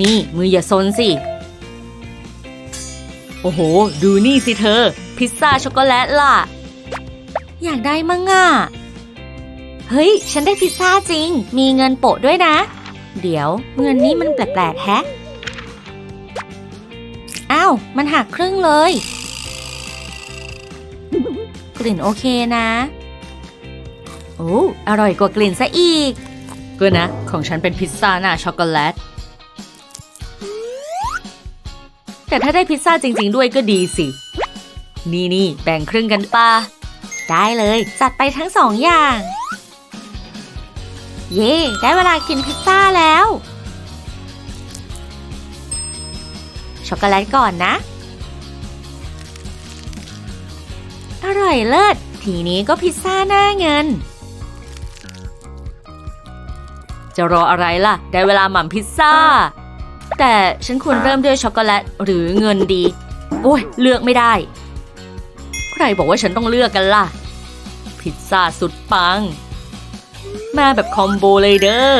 นี่มืออย่าซนสิ โอ้โห ดูนี่สิเธอ พิซซ่าช็อกโกแลตล่ะ อยากได้มั่งอะ เฮ้ย ฉันได้พิซซ่าจริง มีเงินโปะด้วยนะ เดี๋ยวเงินนี่มันแปลกๆแฮะ อ้าว มันหักครึ่งเลย กลิ่นโอเคนะ โอ้อร่อยกว่ากลิ่นซะอีกก็นะ ของฉันเป็นพิซซ่าหน้าช็อกโกแลต แต่ถ้าได้พิซซ่าจริง ๆ ด้วยก็ดีสิ นี่นี่แบ่งครึ่งกันปะได้เลย จัดไปทั้งสองอย่าง เย่ได้เวลากินพิซซ่าแล้ว ช็อกโกแลตก่อนนะ อร่อยเลิศ ทีนี้ก็พิซซ่าหน้าเงิน จะรออะไรล่ะ ได้เวลาหม่ำพิซซ่า แต่ฉันควรเริ่มด้วยช็อกโกแลตหรือเงินดี โอ้ย เลือกไม่ได้ ใครบอกว่าฉันต้องเลือกกันล่ะ พิซซ่าสุดปัง มาแบบคอมโบเลยเด้อ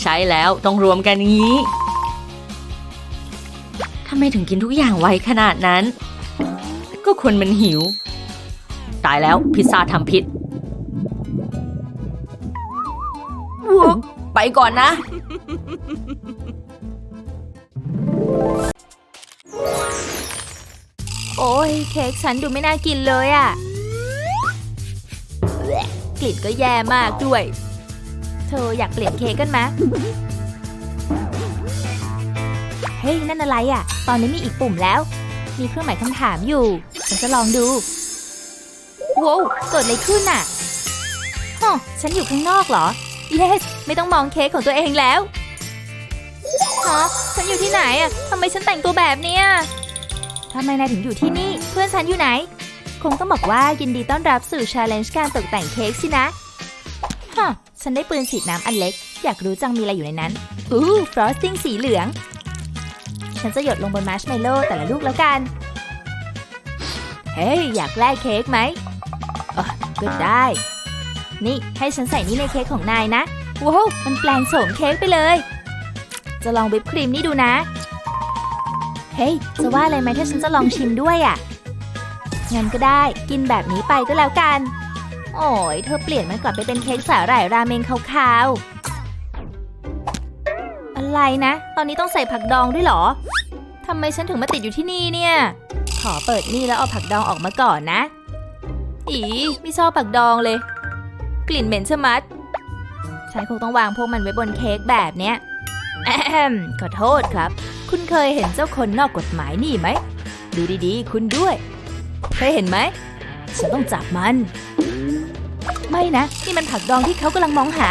ใช้แล้วต้องรวมกันงี้ทำไมถึงกินทุกอย่างไวขนาดนั้น ก็คนมันหิว ตายแล้วพิซซ่าทำพิษ ก่อนนะ โอ้ยเค้กฉันดูไม่น่ากินเลยอะ่ะ กลิ่นก็แย่มากด้วย เธออยากเปลี่ยนเค้กกันไหมเฮ้ย นั่นอะไรอะ่ะ ตอนนี้มีอีกปุ่มแล้ว มีเครื่องหมายคำถามอยู่ ฉันจะลองดูว้าวเกิดอะไรขึ้นน่ะฮะฉันอยู่ข้างนอกเหรอ yes ไม่ต้องมองเค้กของตัวเองแล้วฮะฉันอยู่ที่ไหนอะทำไมฉันแต่งตัวแบบเนี้ยทำไมนายถึงอยู่ที่นี่ เพื่อนฉันอยู่ไหน คงต้องบอกว่ายินดีต้อนรับสู่ชาเลนจ์การตกแต่งเค้กสินะฮะฉันได้ปืนฉีดน้ำอันเล็ก อยากรู้จังมีอะไรอยู่ในนั้น อู้ฟรอสติ้งสีเหลือง ฉันจะหยดลงบนมาร์ชเมลโล่แต่ละลูกแล้วกัน เฮ้ย อยากแลกเค้กไหมเออก็ได้ นี่ให้ฉันใส่นี่ในเค้กของนายนะ ว้าว มันแปลงโฉมเค้กไปเลย จะลองวิปครีมนี่ดูนะ เฮ้ย จะว่าอะไรไหมถ้าฉันจะลองชิมด้วยอะ่ะ งั้นก็ได้ กินแบบนี้ไปก็แล้วกัน โอ้ย เธอเปลี่ยนมันกลับไปเป็นเค้กสาหร่ายราเมงขาวๆ อะไรนะ ตอนนี้ต้องใส่ผักดองด้วยเหรอ ทำไมฉันถึงมาติดอยู่ที่นี่เนี่ย ขอเปิดนี่แล้วเอาผักดองออกมาก่อนนะ อีไม่ชอบผักดองเลย กลิ่นเหม็นชะมัด ฉันคงต้องวางพวกมันไว้บนเค้กแบบเนี้ยแอมขอโทษครับ คุณเคยเห็นเจ้าคนนอกกฎหมายนี่ไหม ดูดีๆ คุณด้วย เคยเห็นไหม ฉันต้องจับมัน ไม่นะ นี่มันผักดองที่เขากำลังมองหา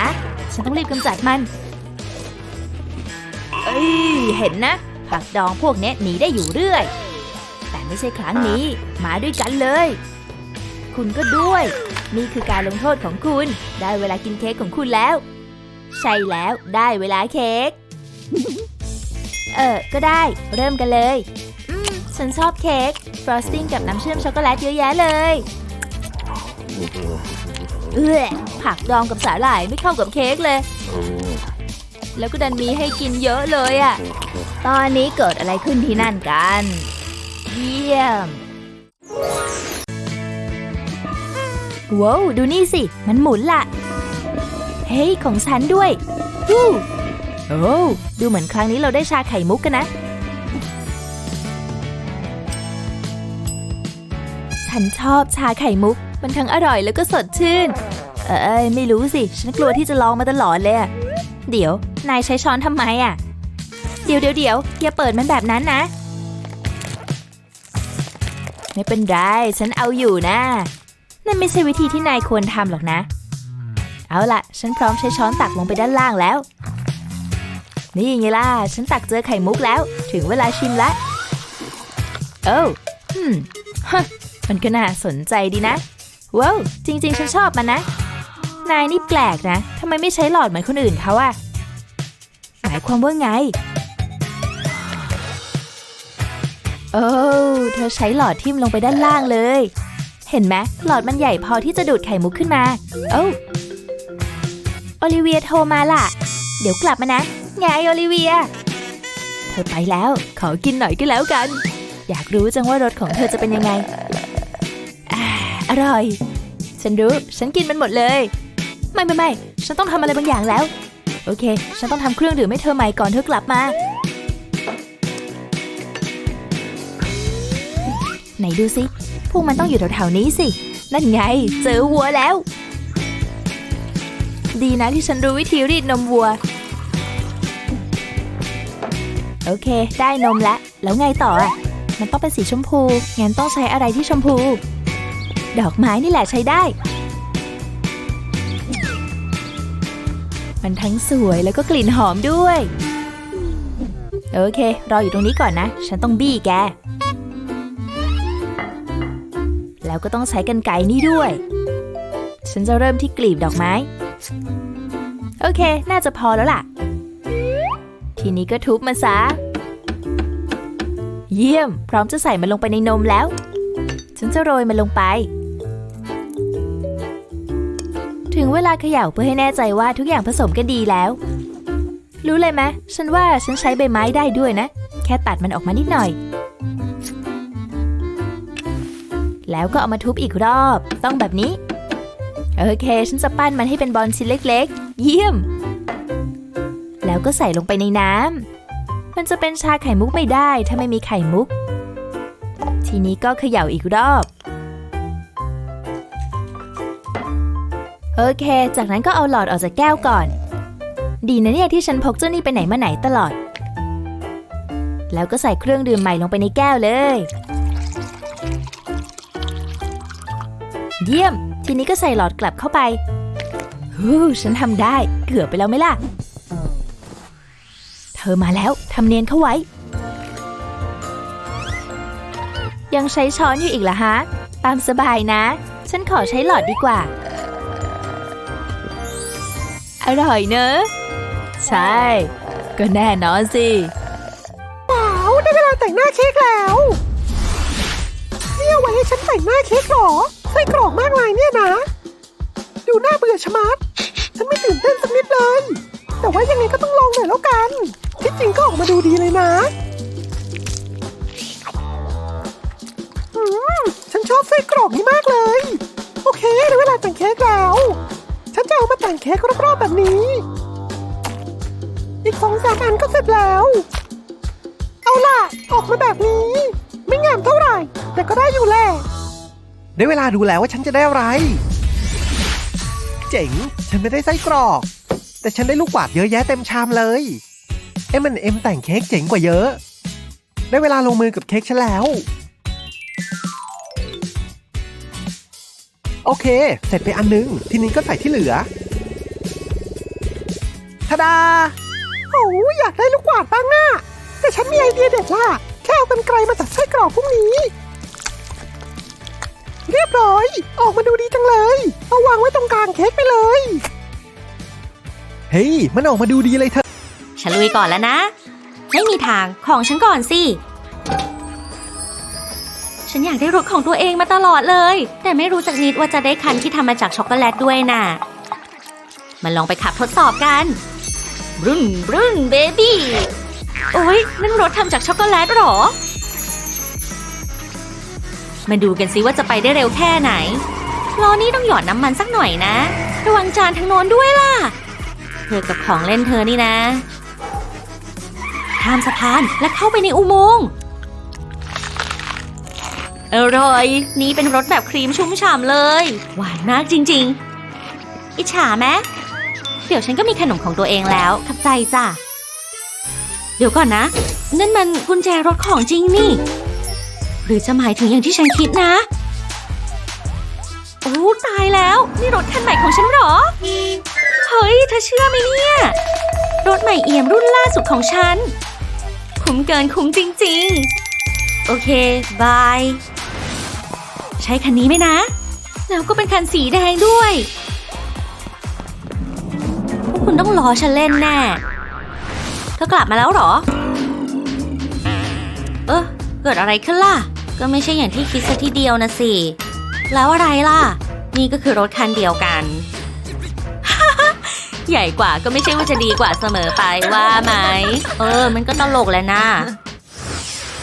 ฉันต้องรีบกำจัดมัน เอ้ย เห็นนะ ผักดองพวกนี้หนีได้อยู่เรื่อย แต่ไม่ใช่ครั้งนี้ มาด้วยกันเลย คุณก็ด้วย นี่คือการลงโทษของคุณ ได้เวลากินเค้กของคุณแล้ว ใช่แล้วได้เวลาเค้ก เออ ก็ได้ เริ่มกันเลย อืม ฉันชอบเค้ก ฟรอสติ้งกับน้ำเชื่อมช็อกโกแลตเยอะแยะเลย เออผักดองกับสาหร่ายไม่เข้ากับเค้กเลย แล้วก็ดันมีให้กินเยอะเลยอะ่ะ ตอนนี้เกิดอะไรขึ้นที่นั่นกัน เยี่ยม ว้าวดูนี่สิ มันหมุนละเฮ้ยของฉันด้วยฮู้โอ้ดูเหมือนครั้งนี้เราได้ชาไข่มุกกันนะ ฉันชอบชาไข่มุก มันทั้งอร่อยแล้วก็สดชื่น เอ้ยไม่รู้สิ ฉันกลัวที่จะลองมาตลอดเลยอะเดี๋ยว นายใช้ช้อนทำไมอะ เดี๋ยวเดี๋ยวเดี๋ยวอย่าเปิดมันแบบนั้นนะ ไม่เป็นไร ฉันเอาอยู่นะ นั่นไม่ใช่วิธีที่นายควรทำหรอกนะ เอาล่ะ ฉันพร้อมใช้ช้อนตักลงไปด้านล่างแล้ว นี่ไงล่ะ ฉันตักเจอไข่มุกแล้ว ถึงเวลาชิมละโอ้ฮึมฮะมันก็น่าสนใจดีนะ ว้าว จริง ๆ ฉันชอบมันนะ นายนี่แปลกนะทำไมไม่ใช้หลอดเหมือนคนอื่นเขาอะหมายความว่าไง โอ้ เธอใช้หลอดทิ่มลงไปด้านล่างเลย เห็นไหมหลอดมันใหญ่พอที่จะดูดไข่มุกขึ้นมาโอ้โอลิเวียโทรมาล่ะ เดี๋ยวกลับมานะไงโอลิเวีย เธอไปแล้ว ขอกินหน่อยก็แล้วกัน อยากรู้จังว่ารสของเธอจะเป็นยังไงออร่อย ฉันรู้ ฉันกินมันหมดเลย ไม่ไม่ไม่ฉันต้องทำอะไรบางอย่างแล้ว โอเค ฉันต้องทำเครื่องดื่มให้เธอใหม่ก่อนเธอกลับมาไหนดูสิ พวกมันต้องอยู่แถวๆนี้สิ นั่นไง เจอวัวแล้ว ดีนะที่ฉันรู้วิธีรีดนมวัว โอเค ได้นมแล้ว แล้วไงต่ออะ มันต้องเป็นสีชมพู งั้นต้องใช้อะไรที่ชมพู ดอกไม้นี่แหละใช้ได้ มันทั้งสวยแล้วก็กลิ่นหอมด้วย โอเค รออยู่ตรงนี้ก่อนนะ ฉันต้องบี้แก แล้วก็ต้องใช้กันไกนี่ด้วย ฉันจะเริ่มที่กลีบดอกไม้ โอเค น่าจะพอแล้วล่ะ ทีนี้ก็ทุบมันซะ เยี่ยม พร้อมจะใส่มันลงไปในนมแล้ว ฉันจะโรยมันลงไป ถึงเวลาเขย่าเพื่อให้แน่ใจว่าทุกอย่างผสมกันดีแล้ว รู้เลยไหมฉันว่าฉันใช้ใบไม้ได้ด้วยนะ แค่ตัดมันออกมานิดหน่อย แล้วก็เอามาทุบอีกรอบ ต้องแบบนี้ โอเค ฉันจะปั้นมันให้เป็นบอลชิ้นเล็กๆ เยี่ยม แล้วก็ใส่ลงไปในน้ำมันจะเป็นชาไข่มุกไม่ได้ถ้าไม่มีไข่มุก ทีนี้ก็เขย่าอีกรอบ โอเค จากนั้นก็เอาหลอดออกจากแก้วก่อน ดีนะเนี่ยที่ฉันพกเจ้านี่ไปไหนมาไหนตลอด แล้วก็ใส่เครื่องดื่มใหม่ลงไปในแก้วเลย เยี่ยม ทีนี้ก็ใส่หลอดกลับเข้าไปฮู้ฉันทำได้ เกือบไปแล้วไหมล่ะ เธอมาแล้วทำเนียนเข้าไว้ ยังใช้ช้อนอยู่อีกเหรอฮะ ตามสบายนะ ฉันขอใช้หลอดดีกว่า อร่อยเนอะ ใช่ ก็แน่นอนสิว้าวได้เวลาแต่งหน้าเค้กแล้วนี่เอาไว้ให้ฉันแต่งหน้าเค้กหรอ ไส้กรอกมากมายเนี่ยนะ ดูน่าเบื่อชะมัด ฉันไม่ตื่นเต้นสักนิดเลย แต่ว่ายังไงก็ต้องลองหน่อยแล้วกัน ที่จริงก็ออกมาดูดีเลยนะอืมฉันชอบไส้กรอกนี้มากเลย โอเคได้เวลาแต่งเค้กแล้ว ฉันจะเอามาแต่งเค้กรอบๆแบบนี้ อีกสองสามอันก็เสร็จแล้ว เอาล่ะ ออกมาแบบนี้ ไม่งามเท่าไหร่ แต่ก็ได้อยู่แหละ ได้เวลาดูแล้วว่าฉันจะได้อะไร เจ๋ง ฉันไม่ได้ไส้กรอก แต่ฉันได้ลูกกวาดเยอะแยะเต็มชามเลยเอ็มเอ็มแต่งเค้กเจ๋งกว่าเยอะ ได้เวลาลงมือกับเค้กฉันแล้ว โอเค เสร็จไปอันนึง ทีนี้ก็ใส่ที่เหลือทาดาโอ้อยากได้ลูกกวาดบ้างน่ะแต่ฉันมีไอเดียเด็ดล่ะ แค่เอากันไกลมาตัดไส้กรอกพวกนี้ เรียบร้อย ออกมาดูดีจังเลย เอาวางไว้ตรงกลางเค้กไปเลย เฮ้ย มันออกมาดูดีเลยเธอ ฉันลุยก่อนแล้วนะ ไม่มีทางของฉันก่อนสิ ฉันอยากได้รถของตัวเองมาตลอดเลย แต่ไม่รู้จักนิดว่าจะได้คันที่ทำมาจากช็อกโกแลตด้วยน่ะ มาลองไปขับทดสอบกันบรุนบรุนเบบี้ โอ้ยนั่นรถทำจากช็อกโกแลตหรอ มาดูกันสิว่าจะไปได้เร็วแค่ไหนล้อนี้ต้องหยอดน้ำมันสักหน่อยนะ ระวังจานทางโน้นด้วยล่ะ เธอกับของเล่นเธอนี่นะข้ามสะพานและเข้าไปในอุโมงค์อร่อย นี่เป็นรสแบบครีมชุ่มฉ่ำเลย หวานมากจริง ๆ อิจฉาไหมเดี๋ยวฉันก็มีขนมของตัวเองแล้วขับใจจ้ะ เดี๋ยวก่อนนะ นั่นมันกุญแจรถของจริงนี่ หรือจะหมายถึงอย่างที่ฉันคิดนะ โอ้ตายแล้ว นี่รถคันใหม่ของฉันหรอ เฮ้ยเธอเชื่อไหมเนี่ย รถใหม่เอี่ยมรุ่นล่าสุดของฉัน คุ้มเกินคุ้มจริง ๆ โอเค บาย ใช้คันนี้ไหมนะ แล้วก็เป็นคันสีแดงด้วยพวกคุณต้องรอฉันเล่นแน่เธอกลับมาแล้วหรอ เออเกิดอะไรขึ้นล่ะ ก็ไม่ใช่อย่างที่คิดซะทีเดียวนะสิ แล้วอะไรล่ะ นี่ก็คือรถคันเดียวกัน ใหญ่กว่าก็ไม่ใช่ว่าจะดีกว่าเสมอไปว่าไหม เออ มันก็ตลกแหล้วนะ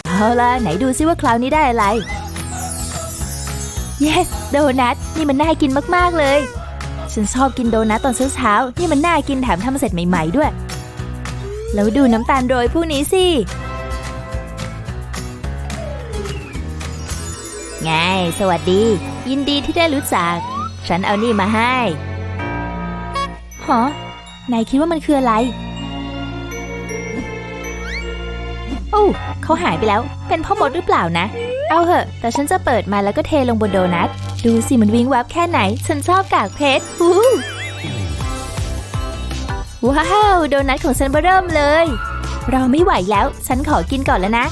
เอาล่ะ ไหนดูซิว่าคราวนี้ได้อะไร yes โดนัท นี่มันน่ากินมาก ๆ เลย ฉันชอบกินโดนัทตอนเช้าๆนี่มันน่ากินแถมทำเสร็จใหม่ ๆ ด้วย แล้วดูน้ำตาลโรยพวกนี้สิ ไง สวัสดี ยินดีที่ได้รู้จัก ฉันเอานี่มาให้ฮะนายคิดว่ามันคืออะไร โอ้เขาหายไปแล้ว เป็นพ่อมดหรือเปล่านะ เอาเหอะ แต่ฉันจะเปิดมาแล้วก็เทลงบนโดนัท ดูสิมันวิ่งวับแค่ไหน ฉันชอบกากเพชรวู้ว้าว โดนัทของฉันเบเริ่มเลย เราไม่ไหวแล้ว ฉันขอกินก่อนแล้วนะ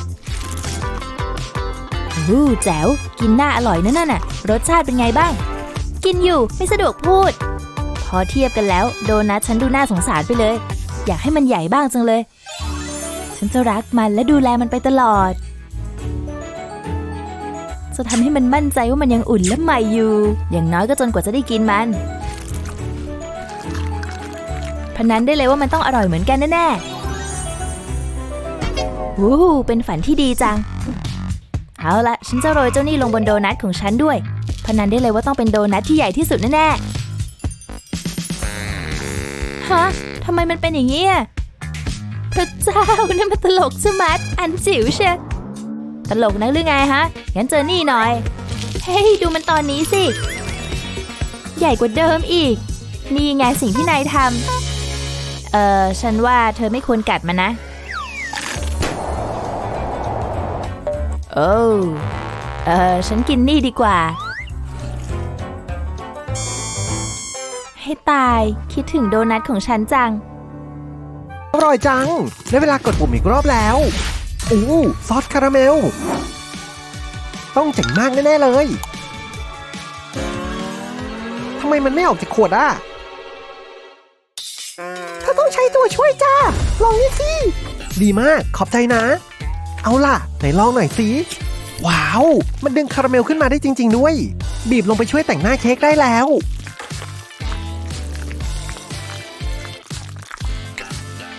วู้แจ๋ว กินหน้าอร่อยนั่นน่ะ รสชาติเป็นไงบ้าง กินอยู่ไม่สะดวกพูด พอเทียบกันแล้ว โดนัทฉันดูน่าสงสารไปเลย อยากให้มันใหญ่บ้างจังเลย ฉันจะรักมันและดูแลมันไปตลอด จะทำให้มันมั่นใจว่ามันยังอุ่นและใหม่อยู่ อย่างน้อยก็จนกว่าจะได้กินมันพนันได้เลยว่ามันต้องอร่อยเหมือนกันแน่ๆวู้เป็นฝันที่ดีจัง เอาละฉันจะโรยเจ้านี่ลงบนโดนัทของฉันด้วย พนันได้เลยว่าต้องเป็นโดนัทที่ใหญ่ที่สุดแน่ๆ ฮะทำไมมันเป็นอย่างนี้อะพระเจ้านั่มันตลกใช่ไหมดอันจิ๋วเชียตลกนักหรือไงฮะ งั้นเจอนี่หน่อย เฮ้ย ดูมันตอนนี้สิ ใหญ่กว่าเดิมอีก นี่ไงสิ่งที่นายทำ เออฉันว่าเธอไม่ควรกัดมันนะ โอ้เออฉันกินนี่ดีกว่า ให้ตายคิดถึงโดนัทของฉันจัง อร่อยจัง ได้เวลากดปุ่มอีกรอบแล้ว อู้ซอสคาราเมล ต้องเจ๋งมากแน่ ๆ เลยทำไมมันไม่ออกจากขวดอะ ถ้าต้องใช้ตัวช่วยจ้า ลองนี่สิ ดีมาก ขอบใจนะ เอาล่ะ ไหนลองหน่อยสิว้าว มันดึงคาราเมลขึ้นมาได้จริง ๆ ด้วย บีบลงไปช่วยแต่งหน้าเค้กได้แล้ว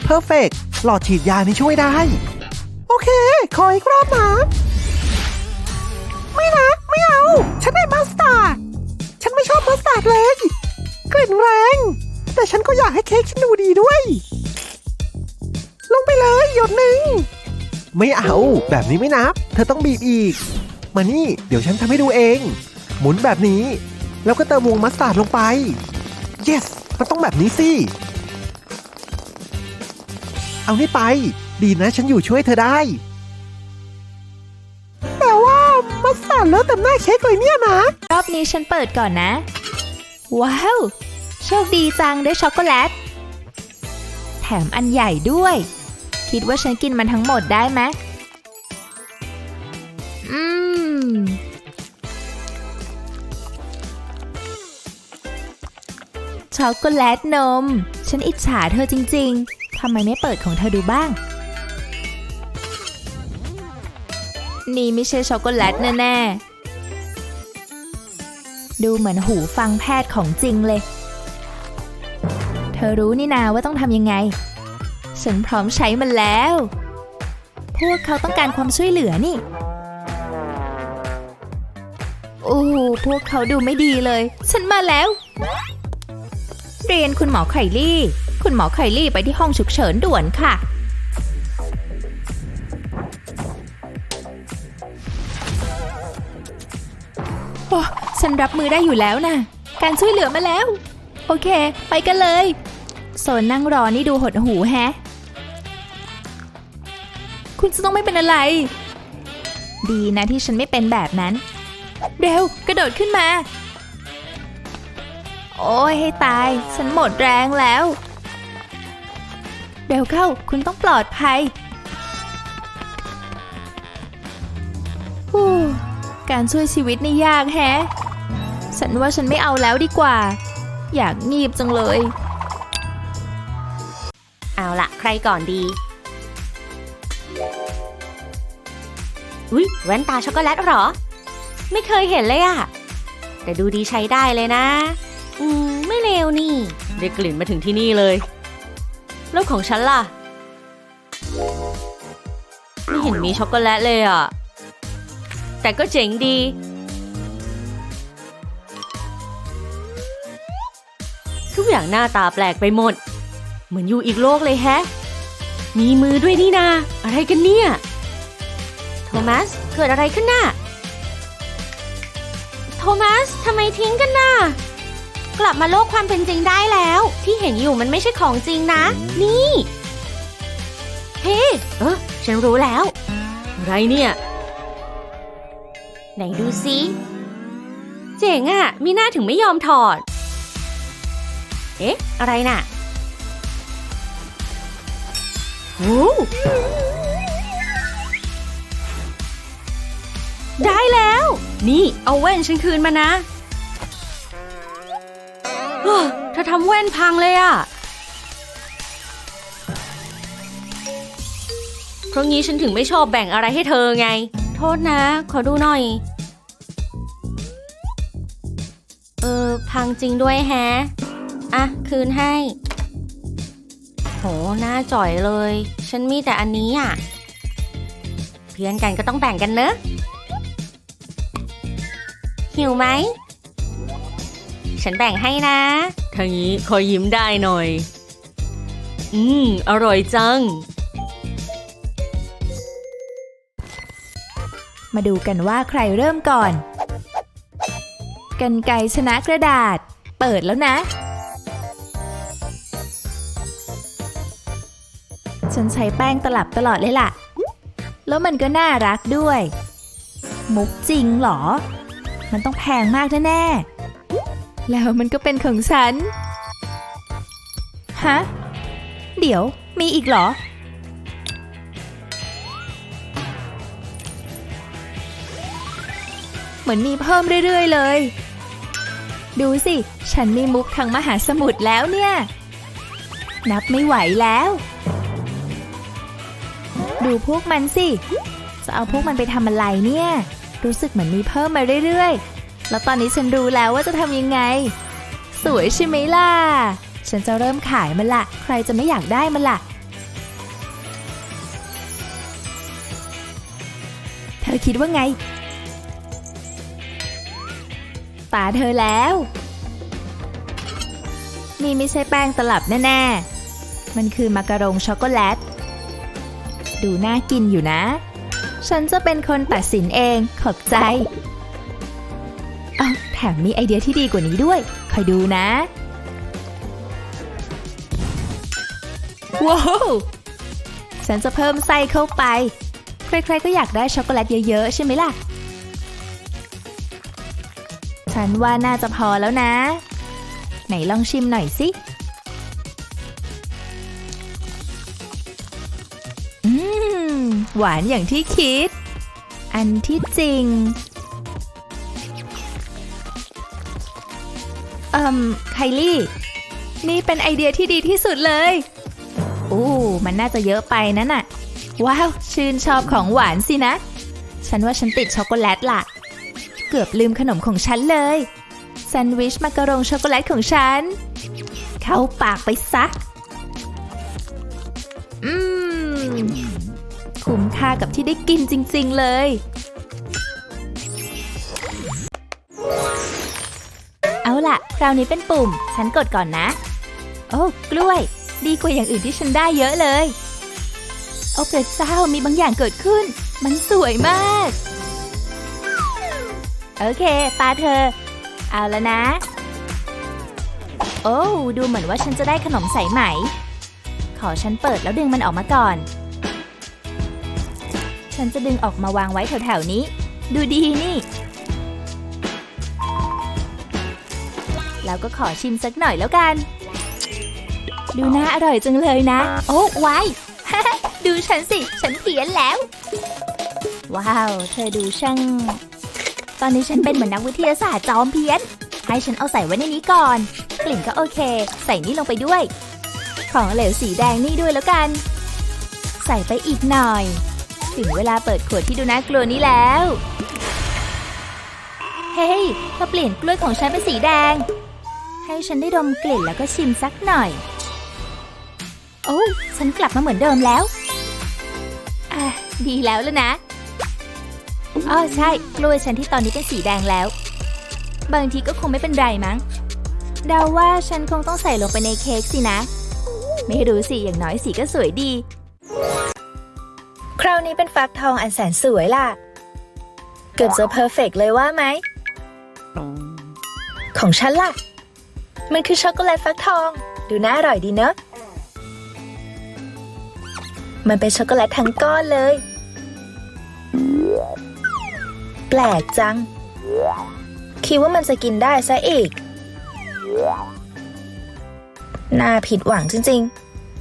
เพอร์เฟกหลอดฉีดยานี่ช่วยได้ โอเค ขออีกรอบนะ ไม่นะ ไม่เอา ฉันได้มัสตาร์ดฉันไม่ชอบมัสตาร์ดเลย กลิ่นแรง แต่ฉันก็อยากให้เค้กฉันดูดีด้วย ลงไปเลยหยดหนึ่ง ไม่เอา แบบนี้ไม่นับ เธอต้องบีบอีก มานี่ เดี๋ยวฉันทำให้ดูเอง หมุนแบบนี้ แล้วก็เติมวงมัสตาร์ดลงไป yes มันต้องแบบนี้สิ เอาให้ไป ดีนะฉันอยู่ช่วยเธอได้ แต่ว่ามัสตาร์ดเลอะเต็มหน้าเค้กเลยเนี่ยนะ รอบนี้ฉันเปิดก่อนนะ ว้าว โชคดีจังได้ช็อกโกแลต แถมอันใหญ่ด้วย คิดว่าฉันกินมันทั้งหมดได้ไหมอืม ช็อกโกแลตนม ฉันอิจฉาเธอจริง ๆ ทำไมไม่เปิดของเธอดูบ้าง นี่ไม่ใช่ช็อกโกแลตแน่ๆ ดูเหมือนหูฟังแพทย์ของจริงเลย เธอรู้นี่นาว่าต้องทำยังไง ฉันพร้อมใช้มันแล้ว พวกเขาต้องการความช่วยเหลือนี่ โอ้โหพวกเขาดูไม่ดีเลย ฉันมาแล้ว เรียนคุณหมอไข่ลี่ คุณหมอไข่ลี่ไปที่ห้องฉุกเฉินด่วนค่ะโอ้ฉันรับมือได้อยู่แล้วนะ การช่วยเหลือมาแล้ว โอเค ไปกันเลยโซนนั่งรอนี่ดูหดหูแฮะ คุณจะต้องไม่เป็นอะไร ดีนะที่ฉันไม่เป็นแบบนั้น เร็ว กระโดดขึ้นมา โอ้ยให้ตาย ฉันหมดแรงแล้ว เร็วเข้า คุณต้องปลอดภัยฮู้การช่วยชีวิตนี่ยากแฮะ ฉันว่าฉันไม่เอาแล้วดีกว่า อยากงีบจังเลย เอาละใครก่อนดี อุ๊ยแว่นตาช็อกโกแลตเหรอ ไม่เคยเห็นเลยอะแต่ดูดีใช้ได้เลยนะ อืม ไม่เลวนี่ ได้กลิ่นมาถึงที่นี่เลย แล้วของฉันล่ะ ไม่เห็นมีช็อกโกแลตเลยอะแต่ก็เจ๋งดี ทุกอย่างหน้าตาแปลกไปหมด เหมือนอยู่อีกโลกเลยแฮะ มีมือด้วยนี่นา อะไรกันเนี่ย โทมัส เกิดอะไรขึ้นน่ะ โทมัส ทำไมทิ้งกันน่ะ กลับมาโลกความเป็นจริงได้แล้ว ที่เห็นอยู่มันไม่ใช่ของจริงนะ นี่ เฮ้ เออฉันรู้แล้ว อะไรเนี่ย ไหนดูซิเจ๋งอะ่ะ มีหน้าถึงไม่ยอมถอด เอ๊ะ อะไรน่ะโอ้ ได้แล้ว นี่เอาแว่นฉันคืนมานะเธอทำแว่นพังเลยอะเพราะงี้ฉันถึงไม่ชอบแบ่งอะไรให้เธอไง โทษนะ ขอดูหน่อย เออ พังจริงด้วยแฮะ อะ คืนให้ โห หน้าจ่อยเลย ฉันมีแต่อันนี้อะ เพื่อนกันก็ต้องแบ่งกันเนอะ หิวไหม ฉันแบ่งให้นะทางนี้ขอยิ้มได้หน่อย อืม อร่อยจัง มาดูกันว่าใครเริ่มก่อน กันไกรชนะกระดาษ เปิดแล้วนะ ฉันใช้แป้งตลับตลอดเลยล่ะ แล้วมันก็น่ารักด้วย มุกจริงเหรอ มันต้องแพงมากแน่ๆ แล้วมันก็เป็นของฉัน ฮะ เดี๋ยวมีอีกเหรอ เหมือนมีเพิ่มเรื่อย ๆ เลย ดูสิ ฉันมีมุกทางมหาสมุทรแล้วเนี่ย นับไม่ไหวแล้ว ดูพวกมันสิ จะเอาพวกมันไปทำอะไรเนี่ย รู้สึกเหมือนมีเพิ่มมาเรื่อยๆ แล้วตอนนี้ฉันรู้แล้วว่าจะทำยังไง สวยใช่ไหมล่ะ ฉันจะเริ่มขายมันละ ใครจะไม่อยากได้มันล่ะเธอคิดว่าไง ตาเธอแล้ว นี่ไม่ใช่แป้งตลับแน่ๆ มันคือมาการองช็อกโกแลต ดูน่ากินอยู่นะ ฉันจะเป็นคนตัดสินเอง ขอบใจอ้าแถมมีไอเดียที่ดีกว่านี้ด้วย คอยดูนะ ว้าว ฉันจะเพิ่มไส้เข้าไป ใครๆก็อยากได้ช็อกโกแลตเยอะๆ ใช่ไหมล่ะ ฉันว่าน่าจะพอแล้วนะ ไหนลองชิมหน่อยสิ หวานอย่างที่คิด อันที่จริงเอ่มไคลี่ นี่เป็นไอเดียที่ดีที่สุดเลยอู้มันน่าจะเยอะไปนั่นน่ะ ว้าว ชื่นชอบของหวานสินะ ฉันว่าฉันติดช็อกโกแลตล่ะ เกือบลืมขนมของฉันเลยแซนด์วิชมาการงช็อกโกแลตของฉัน เข้าปากไปซะ อืม ค่ากับที่ได้กินจริง ๆ เลย เอาล่ะ คราวนี้เป็นปุ่ม ฉันกดก่อนนะ โอ้ กล้วย ดีกว่าอย่างอื่นที่ฉันได้เยอะเลย โอ้พระเจ้ามีบางอย่างเกิดขึ้น มันสวยมาก โอเค ตาเธอ เอาแล้วนะ โอ้ ดูเหมือนว่าฉันจะได้ขนมสายไหม ขอฉันเปิดแล้วดึงมันออกมาก่อน ฉันจะดึงออกมาวางไว้แถวๆนี้ ดูดีนี่ แล้วก็ขอชิมสักหน่อยแล้วกัน ดูน่าอร่อยจังเลยนะ โอ้ไว้ดูฉันสิ ฉันเพี้ยนแล้ว ว้าว เธอดูช่าง ตอนนี้ฉันเป็นเหมือนนักวิทยาศาสตร์จอมเพี้ยน ให้ฉันเอาใส่ไว้ในนี้ก่อน กลิ่นก็โอเค ใส่นี่ลงไปด้วย ของเหลวสีแดงนี่ด้วยแล้วกัน ใส่ไปอีกหน่อย ถึงเวลาเปิดขวดที่ดูน่ากลัวนี้แล้ว เฮ้ยเธอเปลี่ยนกล้วยของฉันเป็นสีแดง ให้ฉันได้ดมกลิ่นแล้วก็ชิมสักหน่อย โอ้ฉันกลับมาเหมือนเดิมแล้วอะดีแล้วแล้วนะอ๋อใช่ กล้วยฉันที่ตอนนี้เป็นสีแดงแล้ว บางทีก็คงไม่เป็นไรมั้งเดาว่าฉันคงต้องใส่ลงไปในเค้กสินะ ไม่รู้สิ อย่างน้อยสีก็สวยดี นี้เป็นฟักทองอันแสนสวยล่ะ เกือบจะเพอร์เฟกเลยว่าไหม ของฉันล่ะ มันคือช็อกโกแลตฟักทอง ดูน่าอร่อยดีเนอะ มันเป็นช็อกโกแลตทั้งก้อนเลย แปลกจัง คิดว่ามันจะกินได้ซะอีก น่าผิดหวังจริง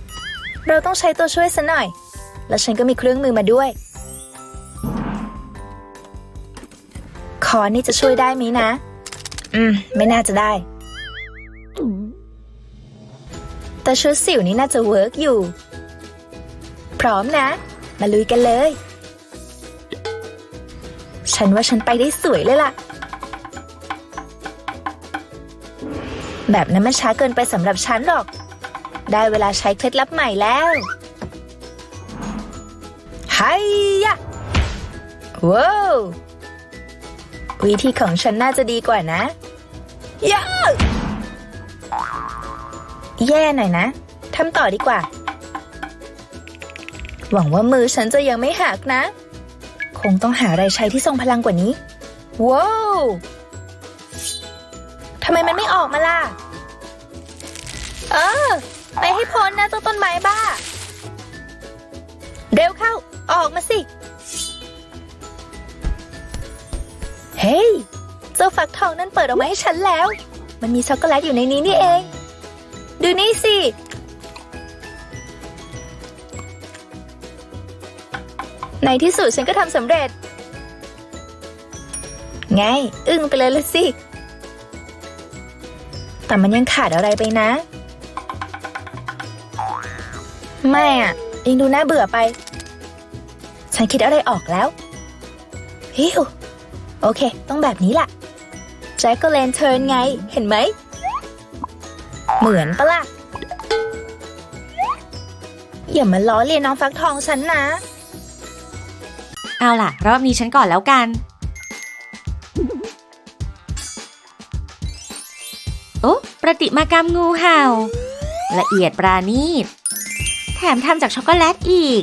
ๆ เราต้องใช้ตัวช่วยซะหน่อย แล้วฉันก็มีเครื่องมือมาด้วย คอนนี่จะช่วยได้ไหมนะ อืม ไม่น่าจะได้ แต่ชุดสิวนี้น่าจะเวิร์กอยู่ พร้อมนะ มาลุยกันเลย ฉันว่าฉันไปได้สวยเลยล่ะ แบบนั้นมันช้าเกินไปสำหรับฉันหรอก ได้เวลาใช้เคล็ดลับใหม่แล้ว ไฮยะว้าววิธีของฉันน่าจะดีกว่านะยะแย่หน่อยนะทำต่อดีกว่า หวังว่ามือฉันจะยังไม่หักนะ คงต้องหาอะไรใช้ที่ทรงพลังกว่านี้ ว้าวทำไมมันไม่ออกมาล่ะ เออ ไปให้พ้นนะเจ้าต้นไม้บ้า เร็วเข้า ออกมาสิ เฮ้ย เจ้าฟักทองนั่นเปิดออกมาให้ฉันแล้ว มันมีช็อกโกแลตอยู่ในนี้นี่เอง ดูนี่สิ ในที่สุดฉันก็ทำสำเร็จ ไง อึ้งไปเลยละสิ แต่มันยังขาดอะไรไปนะ ไม่อะยังดูน่าเบื่อไป ฉันคิดอะไรออกแล้วฮิวโอเค ต้องแบบนี้ล่ะ แจ็คก็เลนเทิร์นไง เห็นไหม เหมือนปะล่ะ อย่ามาล้อเลียนน้องฟักทองฉันนะ เอาล่ะ รอบนี้ฉันก่อนแล้วกัน โอ้ประติมากรรมงูเห่า ละเอียดปราณีต แถมทำจากช็อกโกแลตอีก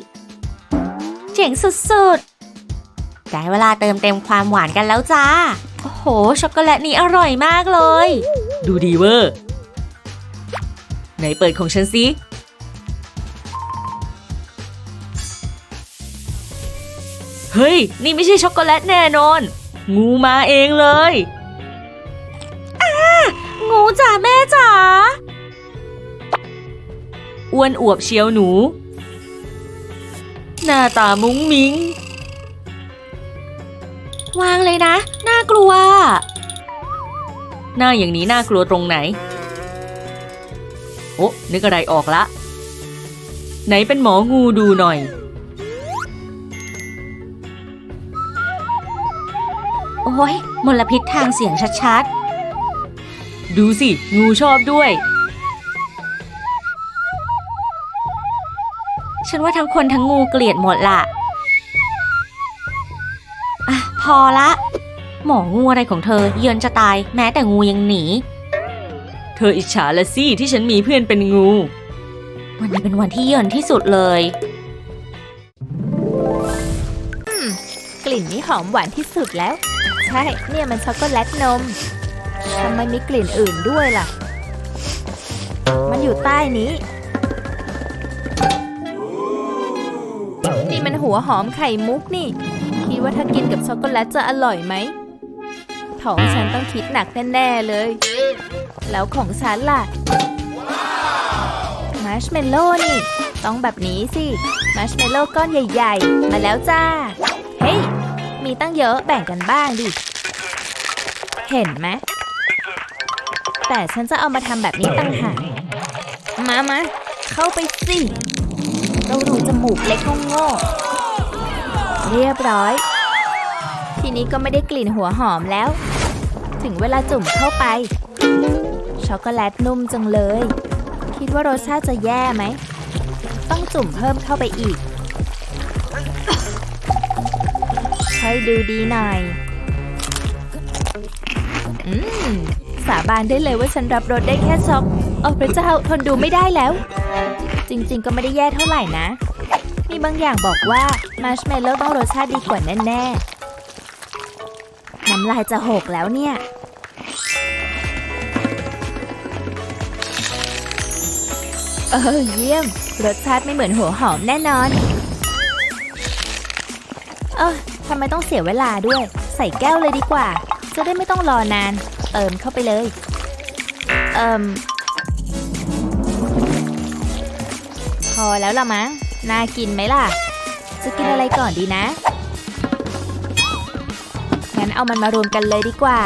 จ๋งสุดๆ ได้เวลาเติมเต็มความหวานกันแล้วจ้า โอ้โห ช็อกโกแลตนี้อร่อยมากเลย ดูดีเวอร์ ไหนเปิดของฉันสิเฮ้ย นี่ไม่ใช่ช็อกโกแลตแน่นอน งูมาเองเลยอ้างูจ๋าแม่จ๋าอ้วนอวบเชียวหนู หน้าตามุ้งมิง วางเลยนะ น่ากลัว หน้าอย่างนี้น่ากลัวตรงไหน โอ้นึกอะไรออกละ ไหนเป็นหมองูดูหน่อย โอ้ยมลพิษทางเสียงชัดๆ ดูสิ งูชอบด้วย ฉันว่าทั้งคนทั้งงูเกลียดหมดล่ะอะพอละ หมองูอะไรของเธอ เยือนจะตาย แม้แต่งูยังหนี เธออิจฉาละสิที่ฉันมีเพื่อนเป็นงู วันนี้เป็นวันที่เยือนที่สุดเลย กลิ่นนี้หอมหวานที่สุดแล้ว ใช่ เนี่ยมันช็อกโกแลตนมทำไมมีกลิ่นอื่นด้วยล่ะ มันอยู่ใต้นี้ หัวหอมไข่มุกนี่ คิดว่าถ้ากินกับช็อกโกแลตจะอร่อยไหมท้องฉันต้องคิดหนักแน่ๆเลย แล้วของฉันล่ะมาร์ชเมลโล่นี่ ต้องแบบนี้สิมาร์ชเมลโล่ก้อนใหญ่ ๆ มาแล้วจ้า เฮ้ย มีตั้งเยอะแบ่งกันบ้างดิ เห็นไหม แต่ฉันจะเอามาทำแบบนี้ตั้งหาก มามาเข้าไปสิ เราดูจมูกเล็กโง่ๆ เรียบร้อย ทีนี้ก็ไม่ได้กลิ่นหัวหอมแล้ว ถึงเวลาจุ่มเข้าไป ช็อกโกแลตนุ่มจังเลย คิดว่ารสชาติจะแย่ไหม ต้องจุ่มเพิ่มเข้าไปอีกค่อยดูดีหน่อย อืม สาบานได้เลยว่าฉันรับรสได้แค่ช็อกโอ้พระเจ้าทนดูไม่ได้แล้ว จริง ๆ ก็ไม่ได้แย่เท่าไหร่นะ มีบางอย่างบอกว่ามาร์ชเมลโล่ต้องรสชาติดีกว่าแน่ๆ น้ำลายจะหกแล้วเนี่ย เออเยี่ยม รสชาติไม่เหมือนหัวหอมแน่นอน เออทำไมต้องเสียเวลาด้วย ใส่แก้วเลยดีกว่า จะได้ไม่ต้องรอนาน เติมเข้าไปเลย เอิมพอแล้วละมั้ง น่ากินไหมล่ะ จะกินอะไรก่อนดีนะ งั้นเอามันมารวมกันเลยดีกว่า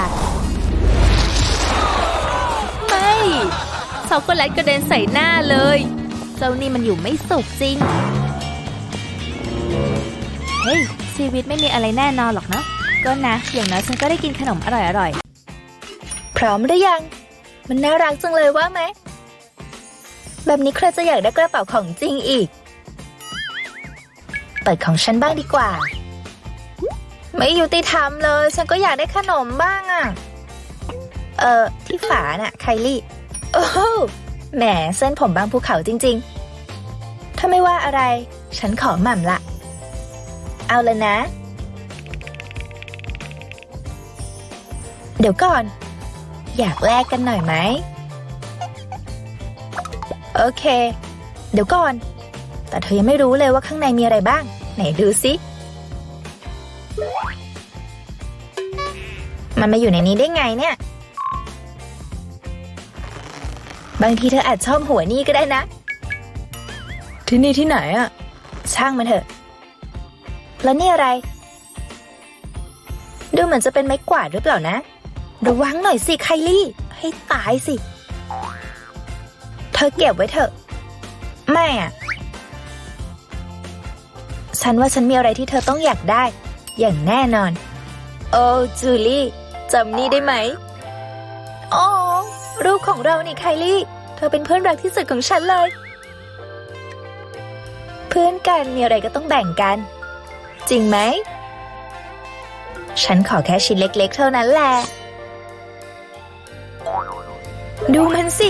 ไม่ช็อกโกแลตกระเด็นใส่หน้าเลย เจ้านี่มันอยู่ไม่สุขจริง เฮ้ย ชีวิตไม่มีอะไรแน่นอนหรอกเนอะก็นะ อย่างน้อยฉันก็ได้กินขนมอร่อยๆ พร้อมหรือยัง มันน่ารักจังเลยว่าไหม แบบนี้ใครจะอยากได้กระเป๋าของจริงอีก เปิดของฉันบ้างดีกว่า ไม่ยุติธรรมเลย ฉันก็อยากได้ขนมบ้างอะเออที่ฝาน่ะ ไคลี่ โอ้โหแหมเส้นผมบางภูเขาจริง ๆ ถ้าไม่ว่าอะไร ฉันขอหม่ำละ เอาเลยนะ เดี๋ยวก่อน อยากแลกกันหน่อยไหม โอเค เดี๋ยวก่อน แต่เธอยังไม่รู้เลยว่าข้างในมีอะไรบ้าง ไหนดูสิ มันมาอยู่ในนี้ได้ไงเนี่ย บางทีเธออาจชอบหัวนี่ก็ได้นะ ที่นี่ที่ไหนอะช่างมันเถอะ แล้วนี่อะไร ดูเหมือนจะเป็นไม้กวาดหรือเปล่านะ ระวังหน่อยสิไคลี่ ให้ตายสิ เธอเก็บไว้เถอะ ไม่อะ ฉันว่าฉันมีอะไรที่เธอต้องอยากได้ อย่างแน่นอน โอ้จูลี่จำนี่ได้ไหม โอ๋อรูปของเรานี่ไคลี่ เธอเป็นเพื่อนรักที่สุดของฉันเลย เพื่อนกันมีอะไรก็ต้องแบ่งกัน จริงไหม ฉันขอแค่ชิ้นเล็ก ๆ เท่านั้นแหละ ดูมันสิ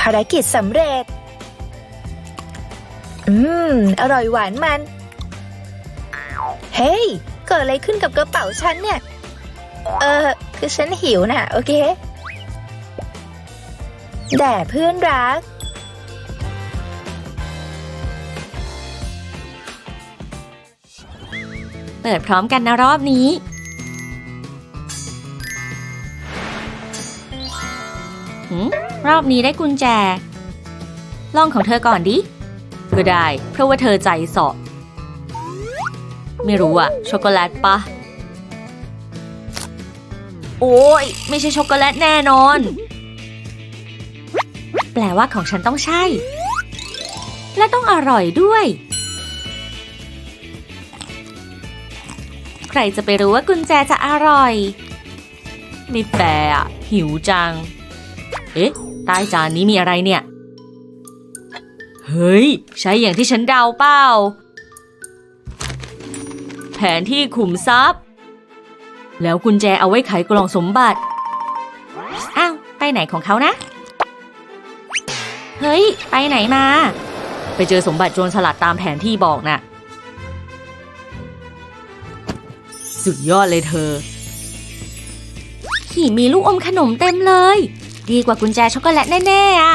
ภารกิจสำเร็จ อืม อร่อยหวานมัน เฮ้ย เกิดอะไรขึ้นกับกระเป๋าฉันเนี่ย เออ คือฉันหิวน่ะ โอเค แด่เพื่อนรัก เปิดพร้อมกันนะรอบนี้หืมรอบนี้ได้กุญแจ ลองของเธอก่อนดิ ก็ได้ เพราะว่าเธอใจเสาะ ไม่รู้อะช็อกโกแลตปะ โอ้ย ไม่ใช่ช็อกโกแลตแน่นอน แปลว่าของฉันต้องใช่ และต้องอร่อยด้วย ใครจะไปรู้ว่ากุญแจจะอร่อยไม่แฟร์อะหิวจัง เอ๊ะ ใต้จานนี้มีอะไรเนี่ย เฮ้ย ใช่อย่างที่ฉันเดาเปล่า แผนที่ขุมทรัพย์ แล้วกุญแจเอาไว้ไขกล่องสมบัติ อ้าว ไปไหนของเขานะ เฮ้ย ไปไหนมา ไปเจอสมบัติโจรสลัดตามแผนที่บอกน่ะ สุดยอดเลยเธอ ขี่มีลูกอมขนมเต็มเลย ดีกว่ากุญแจช็อกโกแลตแน่ ๆ อะ